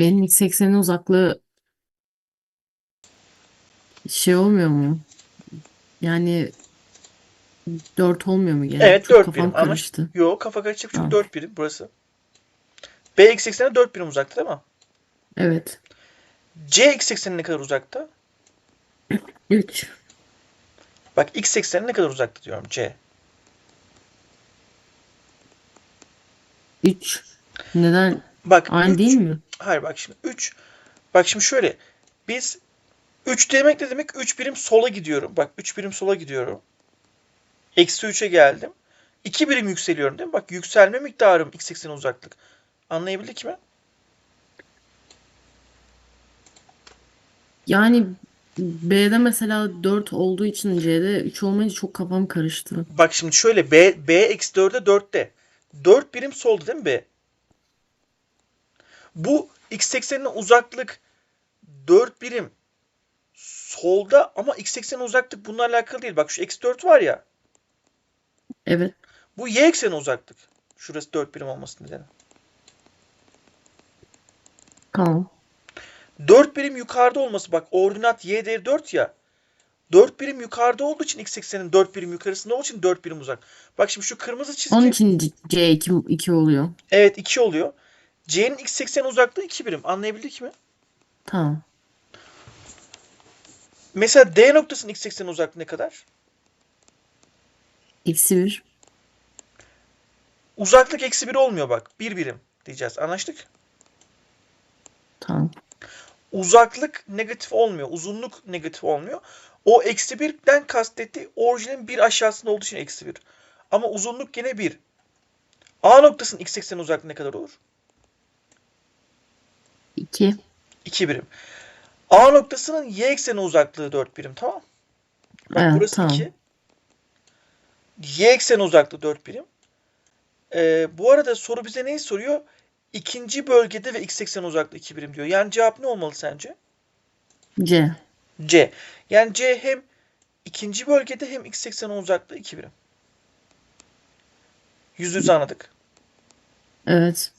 Benim x eksenin uzaklığı şey olmuyor mu? Yani 4 olmuyor mu gene? Evet Çok 4 kafam birim ama karıştı. yo kafa karışacak çünkü Tamam. 4 birim burası. B x eksene 4 birim uzakta değil mi? Evet. C x ekseni ne kadar uzakta? 3. Bak x ekseni ne kadar uzakta diyorum C. 3. Neden? Bak Aynı üç- değil mi? Hayır bak şimdi 3. Bak şimdi şöyle. Biz 3 demek ne demek? 3 birim sola gidiyorum. Bak 3 birim sola gidiyorum. Eksi 3'e geldim. 2 birim yükseliyorum değil mi? Bak yükselme miktarım x ekseni uzaklık. Anlayabildik mi? Yani B'de mesela 4 olduğu için C'de 3 olmayınca çok kafam karıştı. Bak şimdi şöyle B, B eksi 4'e 4'te. 4 birim solda değil mi B? Bu x eksenine uzaklık 4 birim solda ama x eksenine uzaklık bununla alakalı değil. Bak şu eksi 4 var ya. Evet. Bu y ekseni uzaklık. Şurası 4 birim olması nedeni. Tamam. 4 birim yukarıda olması bak ordinat y değeri 4 ya. 4 birim yukarıda olduğu için x eksenin 4 birim yukarısında olduğu için 4 birim uzak. Bak şimdi şu kırmızı çizgi Onun için C- C 2, 2 oluyor. evet 2 oluyor. C'nin x ekseni uzaklığı 2 birim. Anlayabildik mi? Tamam. Mesela D noktasının x ekseni uzaklığı ne kadar? Eksi 1. Uzaklık eksi 1 olmuyor bak. 1 birim diyeceğiz. Anlaştık? Tamam. Uzaklık negatif olmuyor. Uzunluk negatif olmuyor. O eksi 1'den kastettiği orijinin bir aşağısında olduğu için eksi 1. Ama uzunluk gene 1. A noktasının x ekseni uzaklığı ne kadar olur? 2. 2 birim. A noktasının y ekseni uzaklığı 4 birim. Tamam. Bak Evet, burası tamam. 2. Y ekseni uzaklığı 4 birim. Ee, bu arada soru bize neyi soruyor? İkinci bölgede ve x ekseni uzaklığı 2 birim diyor. Yani cevap ne olmalı sence? C. C. Yani C hem ikinci bölgede hem x ekseni uzaklığı 2 birim. Yüz yüze anladık. Evet.